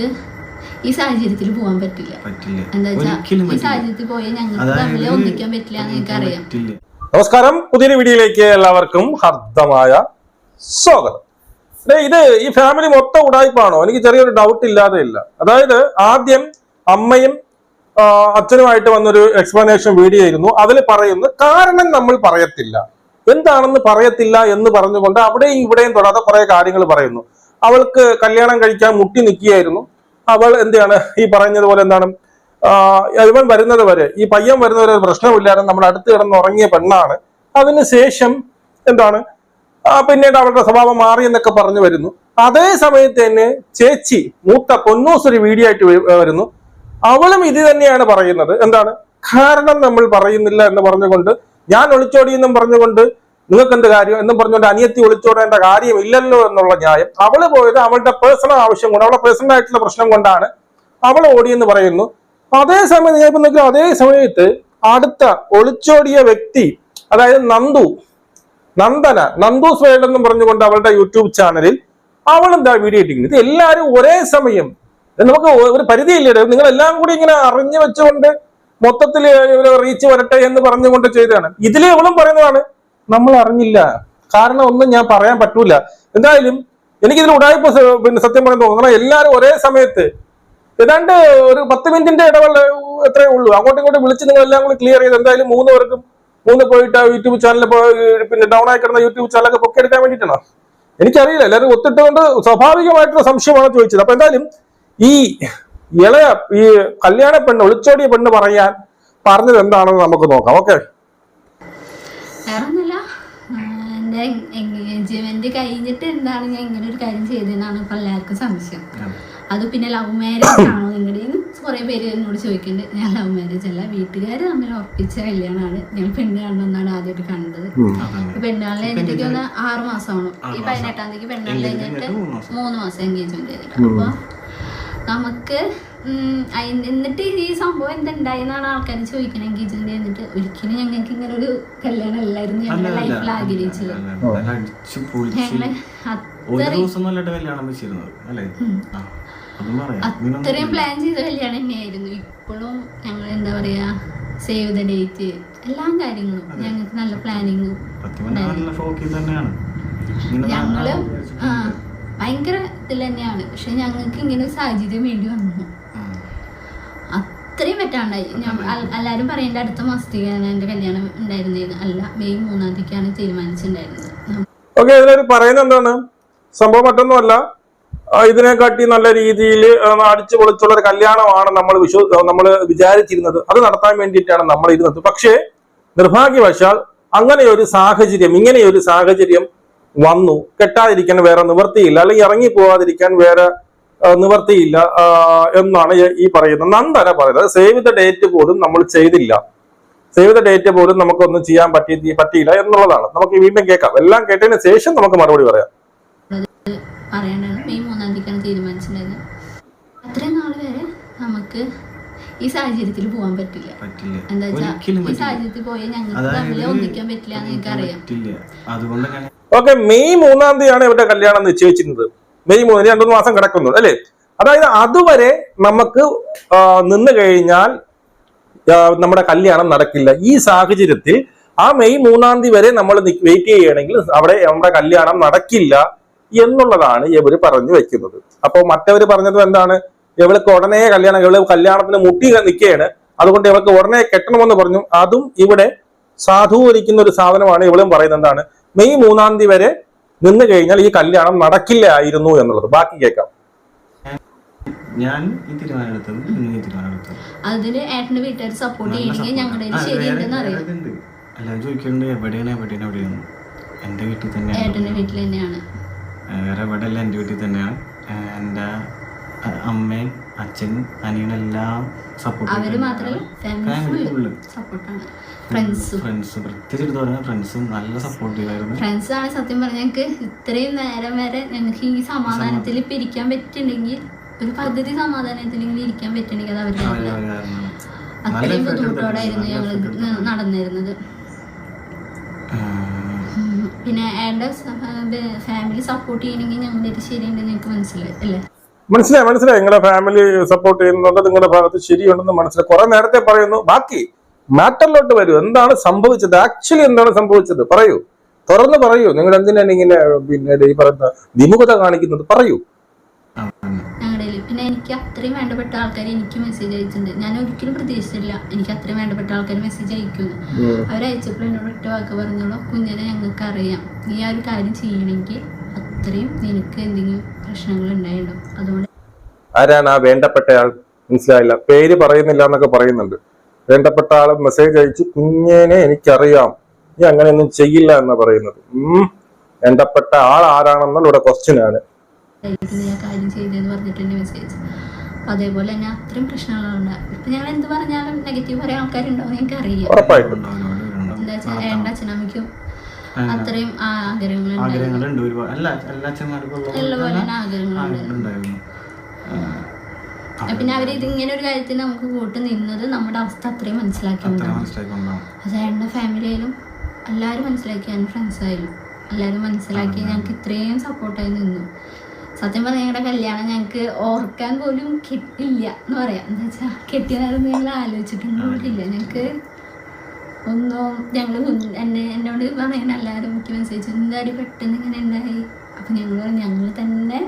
നമുക്ക് ഈ സാഹചര്യത്തിൽ പോകാൻ പറ്റില്ല. എന്താ വെച്ചാൽ ഈ സാഹചര്യത്തിൽ പോയാൽ ഞങ്ങൾക്ക് തമ്മിലെ തമ്മിൽ ഒന്നിക്കാൻ പറ്റില്ല എന്ന് എനിക്കറിയാം നമസ്കാരം. പുതിയൊരു വീഡിയോയിലേക്ക് എല്ലാവർക്കും ഹർദ്ദമായ സ്വാഗതം. ഇത് ഈ ഫാമിലി മൊത്തം ഉടായ്പാണോ എനിക്ക് ചെറിയൊരു ഡൗട്ട് ഇല്ലാതെ ഇല്ല. അതായത് ആദ്യം അമ്മയും ആ, അച്ഛനുമായിട്ട് വന്നൊരു എക്സ്പ്ലനേഷൻ വീഡിയോ ആയിരുന്നു. അതിൽ പറയുന്നു കാരണം നമ്മൾ പറയത്തില്ല. എന്താണെന്ന് പറയത്തില്ല എന്ന് പറഞ്ഞുകൊണ്ട് അവിടെയും ഇവിടെയും തൊടാതെ കുറെ കാര്യങ്ങൾ പറയുന്നു. അവൾക്ക് കല്യാണം കഴിക്കാൻ മുട്ടി നിൽക്കുകയായിരുന്നു. അവൾ എന്താണ്? ഈ പറഞ്ഞതുപോലെ എന്താണ്? ഇവൻ വരുന്നത് വരെ ഈ പയ്യൻ വരുന്നത് വരെ ഒരു പ്രശ്നമില്ലാതെ നമ്മുടെ അടുത്ത് കിടന്ന് ഉറങ്ങിയ പെണ്ണാണ്. അതിനുശേഷം എന്താണ്? പിന്നീട് അവളുടെ സ്വഭാവം മാറി എന്നൊക്കെ പറഞ്ഞു വരുന്നു. അതേ സമയത്ത് തന്നെ ചേച്ചി മൂത്ത പൊന്നൂസ് ഒരു വീഡിയോ ആയിട്ട് വരുന്നു. അവളും ഇത് തന്നെയാണ് പറയുന്നത്. എന്താണ്? കാരണം നമ്മൾ പറയുന്നില്ല എന്ന് പറഞ്ഞുകൊണ്ട് ഞാൻ ഒളിച്ചോടിയെന്നും പറഞ്ഞുകൊണ്ട് നിങ്ങൾക്ക് എന്ത് കാര്യം എന്നും പറഞ്ഞുകൊണ്ട് അനിയത്തി ഒളിച്ചോടേണ്ട കാര്യമില്ലല്ലോ എന്നുള്ള ന്യായം. അവൾ പോയത് അവളുടെ പേഴ്സണൽ ആവശ്യം കൊണ്ട് അവളുടെ പേഴ്സണൽ ആയിട്ടുള്ള പ്രശ്നം കൊണ്ടാണ്. അവൾ ഓടിയെന്ന് പറയുന്നു. അതേ സമയം ഞാൻ ഇപ്പൊ നോക്കിയാൽ അതേ സമയത്ത് അടുത്ത ഒളിച്ചോടിയ വ്യക്തി അതായത് നന്ദു നന്ദന നന്ദു വേൾഡ് എന്നും പറഞ്ഞുകൊണ്ട് അവളുടെ യൂട്യൂബ് ചാനലിൽ അവൾ എന്താ വീഡിയോ ഇട്ടിരിക്കുന്നത് ഇത് എല്ലാവരും ഒരേ സമയം നമുക്ക് ഒരു പരിധിയില്ലേ? നിങ്ങൾ എല്ലാം കൂടി ഇങ്ങനെ അറിഞ്ഞു വെച്ചുകൊണ്ട് മൊത്തത്തിൽ റീച്ച് വരട്ടെ എന്ന് പറഞ്ഞുകൊണ്ട് ചെയ്തതാണ്. ഇതിലെ ഇവളും പറയുന്നതാണ് നമ്മൾ അറിഞ്ഞില്ല. കാരണം ഒന്നും ഞാൻ പറയാൻ പറ്റൂല. എന്തായാലും എനിക്കിതിൽ ഉടായ്പ പിന്നെ സത്യം പറയാൻ തോന്നുന്നു കാരണം എല്ലാവരും ഒരേ സമയത്ത് ഏതാണ്ട് ഒരു പത്ത് മിനിറ്റിന്റെ ഇടവേള എത്രയേ ഉള്ളൂ. അങ്ങോട്ടും ഇങ്ങോട്ടും വിളിച്ച് നിങ്ങൾ എല്ലാം കൂടി ക്ലിയർ ചെയ്ത് എന്തായാലും മൂന്ന് പേർക്കും മൂന്ന് പോയിട്ട് യൂട്യൂബ് ചാനൽ പിന്നെ ഡൗൺ ആയി കിടന്ന യൂട്യൂബ് ചാനലൊക്കെ പൊക്കിയെടുക്കാൻ വേണ്ടിയിട്ടാണോ? എനിക്കറിയില്ല. എല്ലാവരും ഒത്തിട്ടുകൊണ്ട് സ്വാഭാവികമായിട്ടുള്ള സംശയമാണ് ചോദിച്ചത്. അപ്പൊ എന്തായാലും ഈ ഇളയ ഈ കല്യാണ പെണ്ണ് ഒളിച്ചോടിയ പെണ്ണ് പറയാൻ പറഞ്ഞത് എന്താണെന്ന് നമുക്ക് നോക്കാം. ഓക്കെ വേറെ ഒന്നുമില്ല എൻഗേജ്മെന്റ് കഴിഞ്ഞിട്ട് എന്താണ് ഞാൻ ഇങ്ങനെ ഒരു കാര്യം ചെയ്തതെന്നാണ് ഇപ്പൊ എല്ലാവർക്കും സംശയം. അത് പിന്നെ ലവ് മാരേജ് ആണോ നിങ്ങളുടെ കുറെ പേര് എന്നോട് ചോദിക്കുന്നുണ്ട് ഞാൻ ലവ് മാരേജ് അല്ല വീട്ടുകാർ തമ്മിൽ ഉറപ്പിച്ച കല്യാണമാണ്. ഞാൻ പെണ്ണ് കാണണമെന്നാണ് ആദ്യമായിട്ട് കണ്ടത്. പെണ്ണുകാളിലെ എനിക്ക് ഒന്ന് ആറ് മാസമാണ് ഈ പതിനെട്ടാം തീയതി പെണ്ണുകാളിൽ കഴിഞ്ഞിട്ട് മൂന്ന് മാസം. എൻഗേജ്മെന്റ് ചെയ്തിട്ട് അപ്പൊ നമുക്ക് എന്നിട്ട് ഈ സംഭവം എന്തുണ്ടായെന്നാണ് ആൾക്കാർ ചോദിക്കുന്നത് എൻഗേജ്മെന്റ് എന്നിട്ട് ഒരിക്കലും ഞങ്ങൾക്ക് ഇങ്ങനെ ഒരു കല്യാണം അല്ലായിരുന്നു ഞങ്ങളുടെ ലൈഫിൽ ആഗ്രഹിച്ചത്. ഞങ്ങൾ അത്രയും പ്ലാൻ ചെയ്ത കല്യാണം തന്നെയായിരുന്നു. ഇപ്പോഴും ഞങ്ങൾ എന്താ പറയാ സേവ് ദ ഡേറ്റ് എല്ലാ കാര്യങ്ങളും. ഞങ്ങൾക്ക് നല്ല പ്ലാനിങ്ങും ഞങ്ങൾ ഭയങ്കര ഇതിൽ തന്നെയാണ്. പക്ഷെ ഞങ്ങൾക്ക് ഇങ്ങനെ ഒരു സാഹചര്യം വേണ്ടി വന്നു. അത്രയും പറ്റാണ്ടായി. എല്ലാവരും പറയേണ്ട അടുത്ത മാസത്തേക്കാണ് എന്റെ കല്യാണം ഉണ്ടായിരുന്നത്. അല്ല മെയ് മൂന്നാം തീയതിക്കാണ് തീരുമാനിച്ചിട്ടുണ്ടായിരുന്നത്. ഓക്കെ പറയുന്നത് എന്താണ്? സംഭവം മറ്റൊന്നുമല്ല. ഇതിനെക്കാട്ടി നല്ല രീതിയിൽ അടിച്ചു പൊളിച്ചുള്ള ഒരു കല്യാണമാണ് നമ്മൾ വിശ്വ നമ്മൾ വിചാരിച്ചിരുന്നത്. അത് നടത്താൻ വേണ്ടിയിട്ടാണ് നമ്മൾ ഇരുന്നത്. പക്ഷേ നിർഭാഗ്യവശാൽ അങ്ങനെ ഒരു സാഹചര്യം ഇങ്ങനെയൊരു ഒരു സാഹചര്യം വന്നു. കെട്ടാതിരിക്കാൻ വേറെ നിവൃത്തിയില്ല. അല്ലെങ്കിൽ ഇറങ്ങി പോകാതിരിക്കാൻ വേറെ ആ, എന്നാണ് ഈ- പറയുന്നത്. നന്ദന പറയുന്നത്? സേവ് ദ ഡേറ്റ് പോലും നമ്മൾ ചെയ്തില്ല. സേവ് ദ ഡേറ്റ് പോലും നമുക്കൊന്നും ചെയ്യാൻ പറ്റി പറ്റിയില്ല എന്നുള്ളതാണ്. നമുക്ക് വീണ്ടും കേൾക്കാം. എല്ലാം കേട്ടതിന് ശേഷം നമുക്ക് മറുപടി പറയാം. മെയ് മൂന്നാം തീയതിക്കാണ് തീരുമാനിച്ചിട്ടുണ്ടായിരുന്നത് അത്രയും നാൾ വരെ നമുക്ക് ഈ സാഹചര്യത്തിൽ പോകാൻ പറ്റില്ല. പറ്റില്ല. എന്താ വെച്ചാ ഈ സാഹചര്യത്തിൽ പോയാൽ ഞങ്ങൾക്ക് തമ്മിൽ ഒന്നിക്കാൻ പറ്റില്ല എന്ന് എനിക്കറിയാം ഓക്കെ മെയ് മൂന്നാം തീയതിയാണ് ഇവരുടെ കല്യാണം നിശ്ചയിച്ചിരുന്നത്. മെയ് മൂന്നിന് രണ്ടു മാസം കിടക്കുന്നു അല്ലേ? അതായത് അതുവരെ നമുക്ക് നിന്ന് കഴിഞ്ഞാൽ നമ്മുടെ കല്യാണം നടക്കില്ല. ഈ സാഹചര്യത്തിൽ ആ മെയ് മൂന്നാം തീയതി വരെ നമ്മൾ വെയിറ്റ് ചെയ്യുകയാണെങ്കിൽ അവിടെ നമ്മുടെ കല്യാണം നടക്കില്ല എന്നുള്ളതാണ് ഇവർ പറഞ്ഞു വെക്കുന്നത്. അപ്പോൾ മറ്റവർ പറഞ്ഞത് എന്താണ്? ഇവൾക്ക് ഉടനെ കല്യാണം ഇവൾ കല്യാണത്തിന് മുട്ടി നിൽക്കുകയാണ്. അതുകൊണ്ട് ഇവൾക്ക് ഉടനെ കെട്ടണമെന്ന് പറഞ്ഞു. അതും ഇവിടെ സാധൂകരിക്കുന്ന ഒരു സാധനമാണ് ഇവളും പറയുന്നത് എന്താണ്? മെയ് മൂന്നാം തീയതി വരെ നിന്ന് കഴിഞ്ഞാൽ ഈ കല്യാണം നടക്കില്ലായിരുന്നു എന്നുള്ളത്. ബാക്കി കേൾക്കാം. ഞാൻ ഈ തീരുമാനം എടുത്തത് നിങ്ങൾ ഈ തീരുമാനം എടുത്തത് അതിൽ ഏട്ടന്റെ വീട്ടുകാർ സപ്പോർട്ട് ചെയ്യണമെങ്കിൽ. ഞങ്ങളുടെ ശരിയുണ്ടെന്ന് അറിയാം വേറെ ഇതുണ്ട്. എല്ലാവരും ചോദിക്കുന്നുണ്ട് എവിടെയാണ് എവിടെയാണ് എവിടെയാണ്? എന്റെ വീട്ടിൽ ഏട്ടന്റെ തന്നെയാണ് വീട്ടിൽ തന്നെയാണ്. വേറെ എവിടെ അല്ല എന്റെ വീട്ടിൽ തന്നെയാണ്. ഏഹ് എന്റെ അ- അമ്മയും അച്ഛനും അനിയനെല്ലാം സപ്പോർട്ട് അവർ മാത്രമല്ല ഫാമിലി ഫുള്ള് സപ്പോർട്ടാണ് ഫ്രണ്ട്സും. ഫ്രണ്ട്സ്. പ്രത്യേകിച്ച് എടുത്ത് പറഞ്ഞാൽ ഫ്രണ്ട്സും നല്ല സപ്പോർട്ടീവായിരുന്നു. ഫ്രണ്ട്സ് ആണ് സത്യം പറഞ്ഞ ഞങ്ങൾക്ക് ഇത്രയും നേരം വരെ ഞങ്ങൾക്ക് ഈ സമാധാനത്തിൽ ഇപ്പൊ ഇരിക്കാൻ പറ്റുന്നുണ്ടെങ്കിൽ ഒരു പകുതി സമാധാനത്തിലെങ്കിലും ഇരിക്കാൻ പറ്റുന്നുണ്ടെങ്കിൽ അത് അവരുടെ അത്രയും ബുദ്ധിമുട്ടോടായിരുന്നു ഞങ്ങൾ. നടന്നിരുന്നത്. പിന്നെ അയാളുടെ ഫാമിലി സപ്പോർട്ട് ചെയ്യണമെങ്കിൽ ഞങ്ങളുടെ ഒരു ശരിയുണ്ടെന്ന് ഞങ്ങൾക്ക് മനസ്സിലായി അല്ലേ? മനസ്സിലായി മനസ്സിലായി. നിങ്ങളുടെ ഫാമിലി സപ്പോർട്ട് ചെയ്യുന്നുണ്ട് നിങ്ങളുടെ ഭാഗത്ത് ശരിയുണ്ടെന്ന് മനസ്സിലായി. കുറെ നേരത്തെ പറയുന്നു. ബാക്കി മാറ്ററിലോട്ട് വരൂ. എന്താണ് സംഭവിച്ചത്? ആക്ച്വലി എന്താണ് സംഭവിച്ചത്? പറയൂ. തുറന്ന് പറയൂ. നിങ്ങൾ എന്തിനാണ് ഇങ്ങനെ പിന്നെ ഈ പറയുന്ന വിമുഖത കാണിക്കുന്നത്? പറയൂ. പിന്നെ എനിക്ക് അത്രയും വേണ്ടപ്പെട്ട ആൾക്കാർ എനിക്ക് മെസ്സേജ് അയച്ചിട്ടുണ്ട്. ഞാൻ ഒരിക്കലും പ്രതീക്ഷിച്ചില്ല എനിക്ക് അത്രയും വേണ്ടപ്പെട്ട ആൾക്കാർ മെസ്സേജ് അയക്കുന്നു അവരയച്ചപ്പോൾ എന്നോട് ഒറ്റ വാക്ക് പറഞ്ഞോളൂ. കുഞ്ഞിനെ ഞങ്ങൾക്ക് അറിയാം നീ ആ ഒരു കാര്യം ചെയ്യണമെങ്കിൽ അത്രയും നിനക്ക് എന്തെങ്കിലും പ്രശ്നങ്ങൾ ഉണ്ടായിട്ടുണ്ടാവും. അതുകൊണ്ട് ആരാണ് ആ വേണ്ടപ്പെട്ട വേണ്ടപ്പെട്ടയാൾ? മനസ്സിലായില്ല. പേര് പറയുന്നില്ല എന്നൊക്കെ പറയുന്നുണ്ട്. വേണ്ടപ്പെട്ട ആൾ മെസ്സേജ് അയച്ചു കുഞ്ഞേനെ എനിക്കറിയാം. നീ അങ്ങനെയൊന്നും ചെയ്യില്ല എന്ന് പറയുന്നത്. ഉം. വേണ്ടപ്പെട്ട ആൾ ആരാണെന്നുള്ള ഇവിടെ ക്വസ്റ്റ്യൻ ആണ്. അതേപോലെ തന്നെ അത്രയും പ്രശ്നങ്ങളുണ്ട് ഇപ്പൊ ഞങ്ങൾ എന്ത് പറഞ്ഞാലും നെഗറ്റീവ് പറയാൻ ആൾക്കാരുണ്ടോ ഞങ്ങൾക്ക് അറിയാം ഉറപ്പായിട്ടും എന്താ വെച്ചാൽ എന്റെ അച്ഛനമ്മയ്ക്കും അത്രയും ആഗ്രഹങ്ങളുണ്ടായിരുന്നു ആഗ്രഹങ്ങളുണ്ട്. ഒരുപാട് എല്ലാ എല്ലാ അച്ഛന്മാർക്കും ആഗ്രഹങ്ങളുണ്ട്. ഉണ്ടായിരുന്നു പിന്നെ അവർ ഇതിങ്ങനെ ഒരു കാര്യത്തിൽ നമുക്ക് കൂട്ട് നിന്നത് നമ്മുടെ അവസ്ഥ അത്രയും അത്ര മനസ്സിലാക്കിയിട്ടുണ്ടാവും എന്റെ ഫാമിലിയിലും എല്ലാവരും മനസ്സിലാക്കി എന്റെ ഫ്രണ്ട്സായാലും എല്ലാവരും മനസ്സിലാക്കി ഞങ്ങൾക്ക് ഇത്രയും സപ്പോർട്ടായി നിന്നു. സത്യം പറഞ്ഞാൽ ഞങ്ങളുടെ കല്യാണം ഞങ്ങൾക്ക് ഓർക്കാൻ പോലും കിട്ടില്ല എന്ന് പറയാം. എന്താ വെച്ചാൽ കെട്ടിയ നേരം ഞങ്ങൾ ആലോചിച്ചിട്ടുണ്ടോട്ടില്ല ഞങ്ങക്ക് ഞങ്ങൾക്ക് ഒന്നും ഞങ്ങൾ എന്നെ എന്നോട് പറയുന്ന എല്ലാവരും എനിക്ക് മെസ്സേജ് എന്തായാലും പെട്ടെന്ന് ഇങ്ങനെ ഉണ്ടായി? അപ്പം ഞങ്ങൾ ഞങ്ങൾ തന്നെ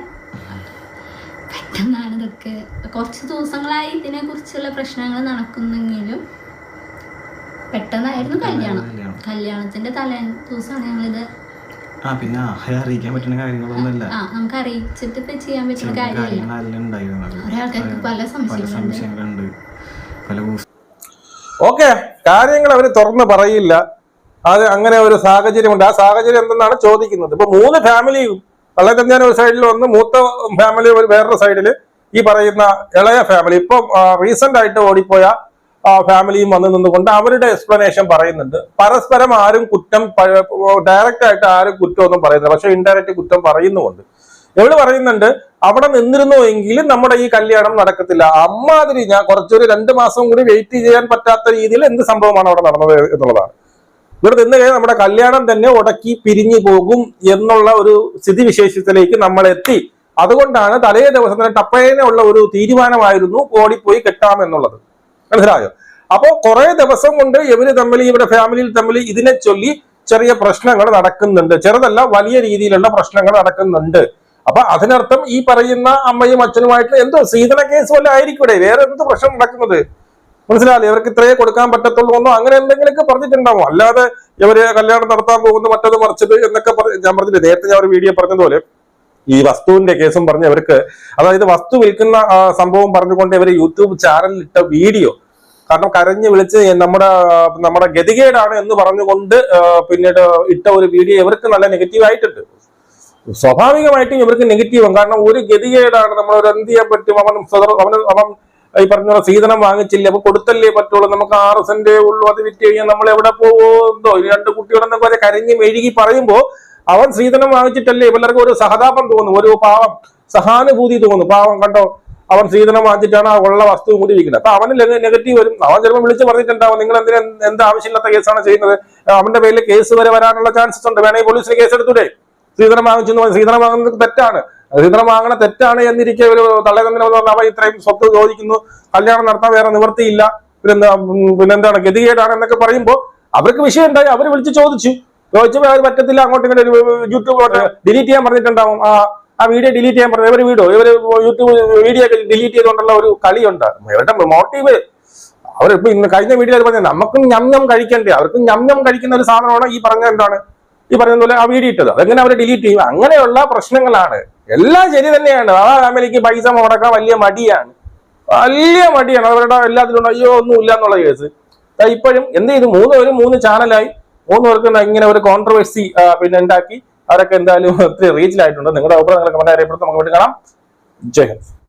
പെട്ടെന്നാണ് ഇതൊക്കെ കുറച്ച് ദിവസങ്ങളായി ഇതിനെക്കുറിച്ചുള്ള പ്രശ്നങ്ങൾ നടക്കുന്നെങ്കിലും പെട്ടെന്നായിരുന്നു കല്യാണം. കല്യാണം. കല്യാണത്തിന്റെ തലേ ദിവസമാണ് ഞങ്ങളിത് ആ പിന്നെ അറിയിക്കാൻ പറ്റുന്ന കാര്യങ്ങളൊന്നുമല്ല. നമുക്ക് അറിയിച്ചിട്ട് ഇപ്പൊ ചെയ്യാൻ പറ്റുന്ന കാര്യമില്ല. പല സംശയങ്ങളുണ്ട്. പല ഓക്കെ കാര്യങ്ങൾ അവർ തുറന്ന് പറയില്ല. അത് അങ്ങനെ ഒരു സാഹചര്യമുണ്ട്. ആ സാഹചര്യം എന്തെന്നാണ് ചോദിക്കുന്നത്? ഇപ്പൊ മൂന്ന് ഫാമിലിയും കള്ളക്കഞ്ചാൻ ഒരു സൈഡിൽ വന്ന് മൂത്ത ഫാമിലി വേറൊരു സൈഡിൽ ഈ പറയുന്ന ഇളയ ഫാമിലി ഇപ്പൊ റീസെന്റ് ആയിട്ട് ഓടിപ്പോയ ഫാമിലിയും വന്നു നിന്നുകൊണ്ട് അവരുടെ എക്സ്പ്ലനേഷൻ പറയുന്നുണ്ട്. പരസ്പരം ആരും കുറ്റം ഡയറക്റ്റ് ആയിട്ട് ആരും കുറ്റമൊന്നും പറയുന്നില്ല. പക്ഷെ ഇൻഡയറക്റ്റ് കുറ്റം പറയുന്നുമുണ്ട്. ഇവൾ പറയുന്നുണ്ട് അവിടെ നിന്നിരുന്നു എങ്കിലും നമ്മുടെ ഈ കല്യാണം നടക്കത്തില്ല. അമ്മാതിരി ഞാൻ കുറച്ചൊരു രണ്ട് മാസം കൂടി വെയിറ്റ് ചെയ്യാൻ പറ്റാത്ത രീതിയിൽ എന്ത് സംഭവമാണ് അവിടെ നടന്നത് എന്നുള്ളതാണ്. ഇവിടെ നിന്ന് കഴിഞ്ഞാൽ നമ്മുടെ കല്യാണം തന്നെ ഉടക്കി പിരിഞ്ഞു പോകും എന്നുള്ള ഒരു സ്ഥിതിവിശേഷത്തിലേക്ക് നമ്മൾ എത്തി അതുകൊണ്ടാണ് തലേ ദിവസം തന്നെ ടപ്പേനെ ഉള്ള ഒരു തീരുമാനമായിരുന്നു ഓടിപ്പോയി കെട്ടാമെന്നുള്ളത് മനസ്സിലായോ? അപ്പോ കുറെ ദിവസം കൊണ്ട് ഇവർ തമ്മിൽ ഇവരുടെ ഫാമിലിയിൽ തമ്മിൽ ഇതിനെ ചൊല്ലി ചെറിയ പ്രശ്നങ്ങൾ നടക്കുന്നുണ്ട്. ചെറുതല്ല വലിയ രീതിയിലുള്ള പ്രശ്നങ്ങൾ നടക്കുന്നുണ്ട്. അപ്പൊ അതിനർത്ഥം ഈ പറയുന്ന അമ്മയും അച്ഛനുമായിട്ട് എന്തോ സീതന കേസ് വല്ല ആയിരിക്കൂടെ? വേറെ എന്ത് പ്രശ്നം നടക്കുന്നത്? മനസ്സിലായി? ഇവർക്ക് ഇത്രയേ കൊടുക്കാൻ പറ്റത്തുള്ളൂ എന്നോ അങ്ങനെ എന്തെങ്കിലുമൊക്കെ പറഞ്ഞിട്ടുണ്ടാവും. അല്ലാതെ ഇവർ കല്യാണം നടത്താൻ പോകുന്നു മറ്റത് മറിച്ചത് എന്നൊക്കെ ഞാൻ പറഞ്ഞില്ലേ? നേരത്തെ ഞാൻ ഒരു വീഡിയോ പറഞ്ഞതുപോലെ ഈ വസ്തുവിന്റെ കേസും പറഞ്ഞ് അവർക്ക് അതായത് വസ്തു വിൽക്കുന്ന സംഭവം പറഞ്ഞുകൊണ്ട് ഇവർ യൂട്യൂബ് ചാനലിൽ ഇട്ട വീഡിയോ കാരണം കരഞ്ഞു വിളിച്ച് നമ്മുടെ നമ്മുടെ ഗതികേടാണ് എന്ന് പറഞ്ഞുകൊണ്ട് പിന്നീട് ഇട്ട ഒരു വീഡിയോ ഇവർക്ക് നല്ല നെഗറ്റീവ് ആയിട്ടുണ്ട്. സ്വാഭാവികമായിട്ടും ഇവർക്ക് നെഗറ്റീവും കാരണം ഒരു ഗതികേടാണ്. നമ്മൾ ഒരു എന്ത് ചെയ്യാൻ പറ്റും? അവൻ അവന് അവൻ ഈ പറഞ്ഞ സീതനം വാങ്ങിച്ചില്ല? അപ്പൊ കൊടുത്തല്ലേ പറ്റുള്ളൂ. നമുക്ക് ആറ് സെന്റേ ഉള്ളൂ. അത് വിറ്റ് കഴിഞ്ഞാൽ നമ്മൾ എവിടെ പോകുന്നോ രണ്ട് കുട്ടികളെന്നൊക്കെ കരഞ്ഞ് മെഴുകി പറയുമ്പോ അവൻ സ്ത്രീധനം വാങ്ങിച്ചിട്ടല്ലേ ഇവർക്ക് ഒരു സഹതാപം തോന്നും ഒരു പാവം സഹാനുഭൂതി തോന്നും. പാവം കണ്ടോ? അവൻ സ്ത്രീധനം വാങ്ങിച്ചിട്ടാണ് ആ ഉള്ള വസ്തു കൂടി വിൽക്കുന്നത് അപ്പൊ അവന് നെഗറ്റീവ് വരും. അവൻ ചിലപ്പോൾ വിളിച്ച് പറഞ്ഞിട്ടുണ്ടാവും നിങ്ങൾ എന്തിനാ എന്ത് ആവശ്യമില്ലാത്ത കേസാണ് ചെയ്യുന്നത്? അവന്റെ പേരിൽ കേസ് വരെ വരാനുള്ള ചാൻസസ് ഉണ്ട്. വേണമെങ്കിൽ പോലീസിന് കേസ് എടുത്തൂടെ സ്ത്രീധനം വാങ്ങിച്ചു സ്ത്രീധനം വാങ്ങുന്നത് തെറ്റാണ്. സ്ത്രീധനം വാങ്ങണ തെറ്റാണ് എന്നിരിക്കെ ഒരു തള്ളേതന്നെ പറഞ്ഞാൽ അവ ഇത്രയും സ്വത്ത് ചോദിക്കുന്നു കല്യാണം നടത്താൻ വേറെ നിവൃത്തിയില്ല. പിന്നെന്താ പിന്നെന്താണ്? ഗതികേടാണ് എന്നൊക്കെ പറയുമ്പോൾ അവർക്ക് വിഷയം ഉണ്ടായി അവർ വിളിച്ച് ചോദിച്ചു. ചോദിച്ചപ്പോൾ അവർ പറ്റത്തില്ല അങ്ങോട്ട് ഇങ്ങനെ യൂട്യൂബ് ഡിലീറ്റ് ചെയ്യാൻ പറഞ്ഞിട്ടുണ്ടാവും. ആ ആ വീഡിയോ ഡിലീറ്റ് ചെയ്യാൻ പറഞ്ഞു. ഇവർ വീഡിയോ ഇവർ യൂട്യൂബ് വീഡിയോ ഡിലീറ്റ് ചെയ്തുകൊണ്ടുള്ള ഒരു കളിയുണ്ട്. ഇവരുടെ മോട്ടീവ് അവരിപ്പോ ഇന്ന് കഴിഞ്ഞ വീഡിയോ പറഞ്ഞത് നമുക്കും ഞം കഴിക്കണ്ടേ? അവർക്കും ഞം കഴിക്കുന്ന ഒരു സാധനമാണ് ഈ പറഞ്ഞ എന്താണ്? ഈ പറഞ്ഞ പോലെ ആ വീഡിയോ ഇട്ടത്. അതെങ്ങനെ അവർ ഡിലീറ്റ് ചെയ്യും? അങ്ങനെയുള്ള പ്രശ്നങ്ങളാണ്. എല്ലാം ശരി തന്നെയാണ്. ആ ഫാമിലിക്ക് പൈസ മുടക്കാൻ വലിയ മടിയാണ്. വലിയ മടിയാണ്. അവരുടെ എല്ലാത്തിലും അയ്യോ ഒന്നും ഇല്ല എന്നുള്ള കേസ് ഇപ്പോഴും എന്ത് ചെയ്തു? മൂന്ന് പേരും മൂന്ന് ചാനലായി മൂന്ന് പേർക്ക് ഇങ്ങനെ ഒരു കോൺട്രവേഴ്സി പിന്നെ ഉണ്ടാക്കി അവരൊക്കെ എന്തായാലും ഒത്തിരി റീച്ചിലായിട്ടുണ്ട് നിങ്ങളുടെ അഭിപ്രായം നിങ്ങൾ കമന്റ് അറിയപ്പെടുത്തും നമുക്ക് വേണ്ടി കാണാം. ജയ് ഹിന്ദ്.